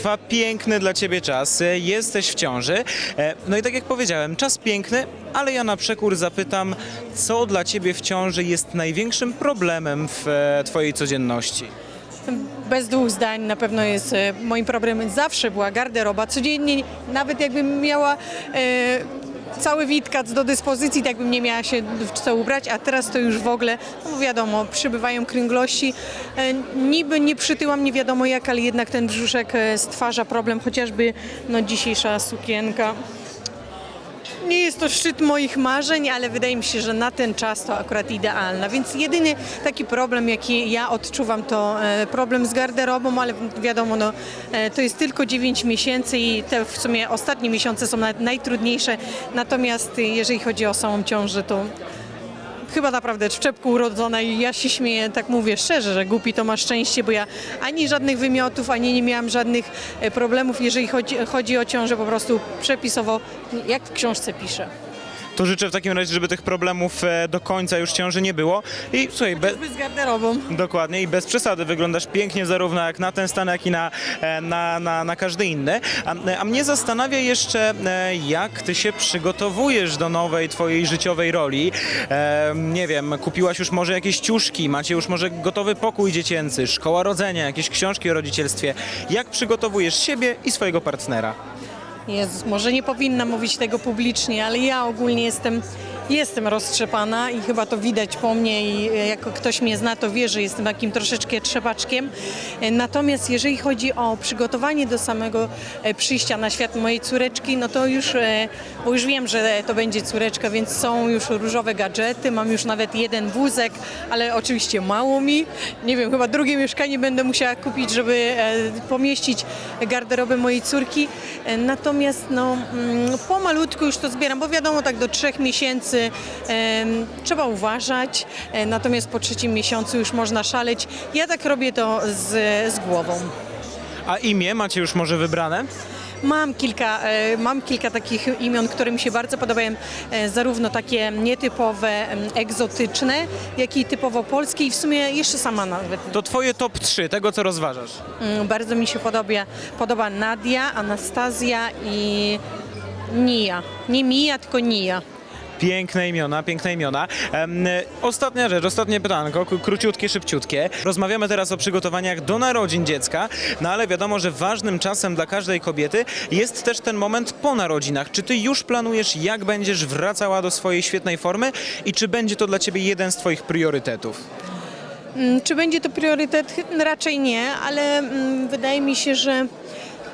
trwa piękny dla ciebie czas, jesteś w ciąży. E, No i tak jak powiedziałem, czas piękny, ale ja na przekór zapytam, co dla ciebie w ciąży jest największym problemem w e, twojej codzienności? Bez dwóch zdań na pewno jest e, moim problemem. Zawsze była garderoba. Codziennie, nawet jakbym miała cały witkac do dyspozycji, tak bym nie miała się w co ubrać, a teraz to już w ogóle, no wiadomo, przybywają kręglości. E, niby nie przytyłam, nie wiadomo jak, ale jednak ten brzuszek e, stwarza problem, chociażby no, dzisiejsza sukienka. Nie jest to szczyt moich marzeń, ale wydaje mi się, że na ten czas to akurat idealna. Więc jedyny taki problem, jaki ja odczuwam, to e, problem z garderobą, ale wiadomo, no, e, to jest tylko 9 miesięcy i te w sumie ostatnie miesiące są naj- najtrudniejsze. Natomiast jeżeli chodzi o samą ciążę, to chyba naprawdę w czepku urodzona i ja się śmieję, tak mówię szczerze, że głupi to ma szczęście, bo ja ani żadnych wymiotów, ani nie miałam żadnych e, problemów, jeżeli chodzi, chodzi o ciążę, po prostu przepisowo, jak w książce piszę. To życzę w takim razie, żeby tych problemów e, do końca już ciąży nie było. I słuchaj, be, z garderobą. Dokładnie i bez przesady wyglądasz pięknie zarówno jak na ten stan, jak i na, e, na, na, na każdy inny. A, a mnie zastanawia jeszcze, e, jak ty się przygotowujesz do nowej twojej życiowej roli. E, Nie wiem, kupiłaś już może jakieś ciuszki, macie już może gotowy pokój dziecięcy, szkoła rodzenia, jakieś książki o rodzicielstwie. Jak przygotowujesz siebie i swojego partnera? Jezus, może nie powinna mówić tego publicznie, ale ja ogólnie jestem, jestem roztrzepana i chyba to widać po mnie i e, jak ktoś mnie zna, to wie, że jestem takim troszeczkę trzepaczkiem. E, Natomiast jeżeli chodzi o przygotowanie do samego e, przyjścia na świat mojej córeczki, no to już, bo już wiem, że to będzie córeczka, więc są już różowe gadżety, mam już nawet jeden wózek, ale oczywiście mało mi. Nie wiem, chyba drugie mieszkanie będę musiała kupić, żeby pomieścić garderobę mojej córki. Natomiast no, mm, pomalutku już to zbieram, bo wiadomo, tak do trzech miesięcy trzeba uważać, e, natomiast po trzecim miesiącu już można szaleć. Ja tak robię to z, z głową. A imię macie już może wybrane? Mam kilka, e, mam kilka takich imion, które mi się bardzo podobają, e, zarówno takie nietypowe, egzotyczne, jak i typowo polskie i w sumie jeszcze sama nawet To twoje top 3 tego, co rozważasz. Mm, Bardzo mi się podoba, podoba Nadia, Anastazja i Nia. Nie Mija, tylko Nia. Piękne imiona, piękne imiona. Ostatnia rzecz, ostatnie pytanko, króciutkie, szybciutkie. Rozmawiamy teraz o przygotowaniach do narodzin dziecka, no ale wiadomo, że ważnym czasem dla każdej kobiety jest też ten moment po narodzinach. Czy ty już planujesz, jak będziesz wracała do swojej świetnej formy i czy będzie to dla ciebie jeden z twoich priorytetów? Mm, Czy będzie to priorytet? Raczej nie, ale mm, wydaje mi się, że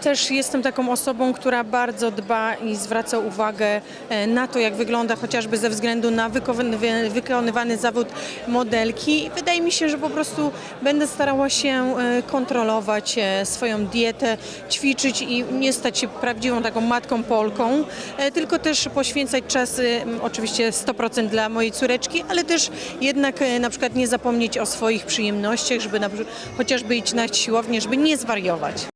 też jestem taką osobą, która bardzo dba i zwraca uwagę e, na to, jak wygląda chociażby ze względu na wykonywany zawód modelki. Wydaje mi się, że po prostu będę starała się e, kontrolować e, swoją dietę, ćwiczyć i nie stać się prawdziwą taką matką Polką, tylko też poświęcać czas oczywiście 100% dla mojej córeczki, ale też jednak na przykład nie zapomnieć o swoich przyjemnościach, żeby na, chociażby iść na siłownię, żeby nie zwariować.